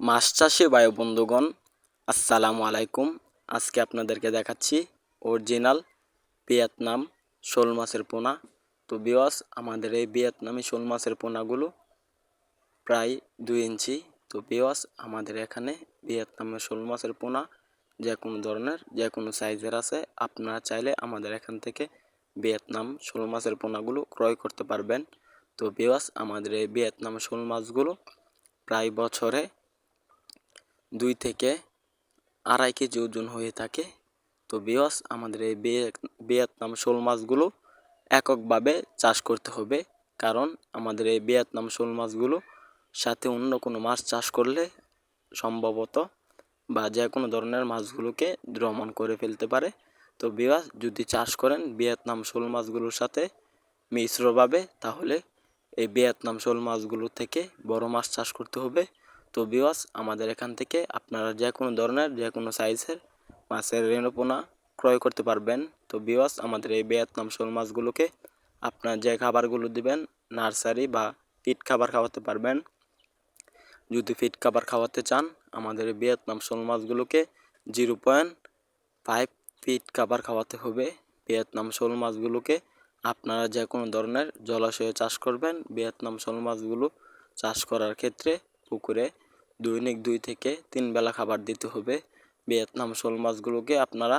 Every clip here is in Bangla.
মাছ চাষি বায়ু বন্ধুগণ, আসসালামু আলাইকুম। আজকে আপনাদেরকে দেখাচ্ছি অরিজিনাল ভিয়েতনাম শোল মাছের পোনা। তো বিওয়াস আমাদের এই ভিয়েতনামি শোল মাছের পোনাগুলো প্রায় দুই ইঞ্চি। তো বিওয়াস আমাদের এখানে ভিয়েতনামের শোল মাছের পোনা যে কোনো ধরনের যে কোনো সাইজের আছে, আপনারা চাইলে আমাদের এখান থেকে ভিয়েতনাম শোল মাছের পোনাগুলো ক্রয় করতে পারবেন। তো বিওয়াস আমাদের এই ভিয়েতনাম শোল মাছগুলো প্রায় বছরে দুই থেকে আড়াই কেজি ওজন হয়ে থাকে। তো বিয়স আমাদের এই ভিয়েতনাম শোল মাছগুলো এককভাবে চাষ করতে হবে। কারণ আমাদের এই ভিয়েতনাম শোল মাছগুলো সাথে অন্য কোনো মাছ চাষ করলে সম্ভবত বা যে কোনো ধরনের মাছগুলোকে দ্রমণ করে ফেলতে পারে। তো বিয়াস যদি চাষ করেন ভিয়েতনাম শোল মাছগুলোর সাথে মিশ্রভাবে, তাহলে এই ভিয়েতনাম শোল মাছগুলো থেকে বড় মাছ চাষ করতে হবে। তো বিওয়াস আমাদের এখান থেকে আপনারা যে কোনো ধরনের, যে কোনো সাইজের মাছের রেণুপোনা ক্রয় করতে পারবেন। তো বিওয়াস আমাদের এই ভিয়েতনাম শোল মাছগুলোকে আপনার যে খাবারগুলো দিবেন, নার্সারি বা ফিট খাবার খাওয়াতে পারবেন। যদি ফিট খাবার খাওয়াতে চান, আমাদের ভিয়েতনাম শোল মাছগুলোকে জিরো পয়েন্ট ফাইভ ফিট খাবার খাওয়াতে হবে। ভিয়েতনাম শোল মাছগুলোকে আপনারা যে কোনো ধরনের জলাশয়ে চাষ করবেন। ভিয়েতনাম শোল মাছগুলো চাষ করার ক্ষেত্রে পুকুরে দৈনিক দুই থেকে তিন বেলা খাবার দিতে হবে। ভিয়েতনাম শোল মাছগুলোকে আপনারা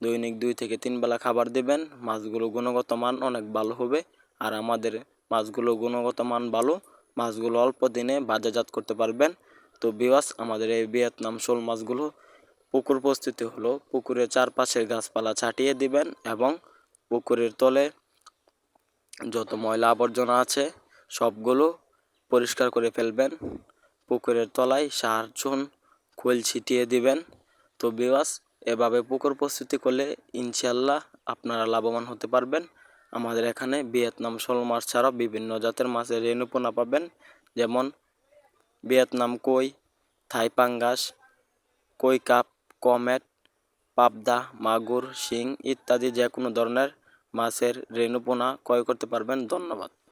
দৈনিক দুই থেকে তিন বেলা খাবার দেবেন। মাছগুলো গুণগত মান অনেক ভালো হবে। আর আমাদের মাছগুলো গুণগত মান ভালো, মাছগুলো অল্প দিনে বাজারজাত করতে পারবেন। তো বিওয়াস আমাদের এই ভিয়েতনাম শোল মাছগুলো পুকুর প্রস্তুতি হলো। পুকুরের চারপাশের গাছপালা ছাটিয়ে দিবেন এবং পুকুরের তলে যত ময়লা আবর্জনা আছে সবগুলো পরিষ্কার করে ফেলবেন। পুকুরের তলায় সার চুন খোল ছিটিয়ে দিবেন। তো বিওয়াস এভাবে পুকুর প্রস্তুতি করলে ইনশাল্লাহ আপনারা লাভবান হতে পারবেন। আমাদের এখানে ভিয়েতনাম শোল মাছ ছাড়াও বিভিন্ন জাতের মাছের রেণুপোনা পাবেন। যেমন ভিয়েতনাম কই, থাই পাঙ্গাস, কই কাপ, কমেট, পাবদা, মাগুর, শিং ইত্যাদি যে কোনো ধরনের মাছের রেণুপোনা ক্রয় করতে পারবেন। ধন্যবাদ।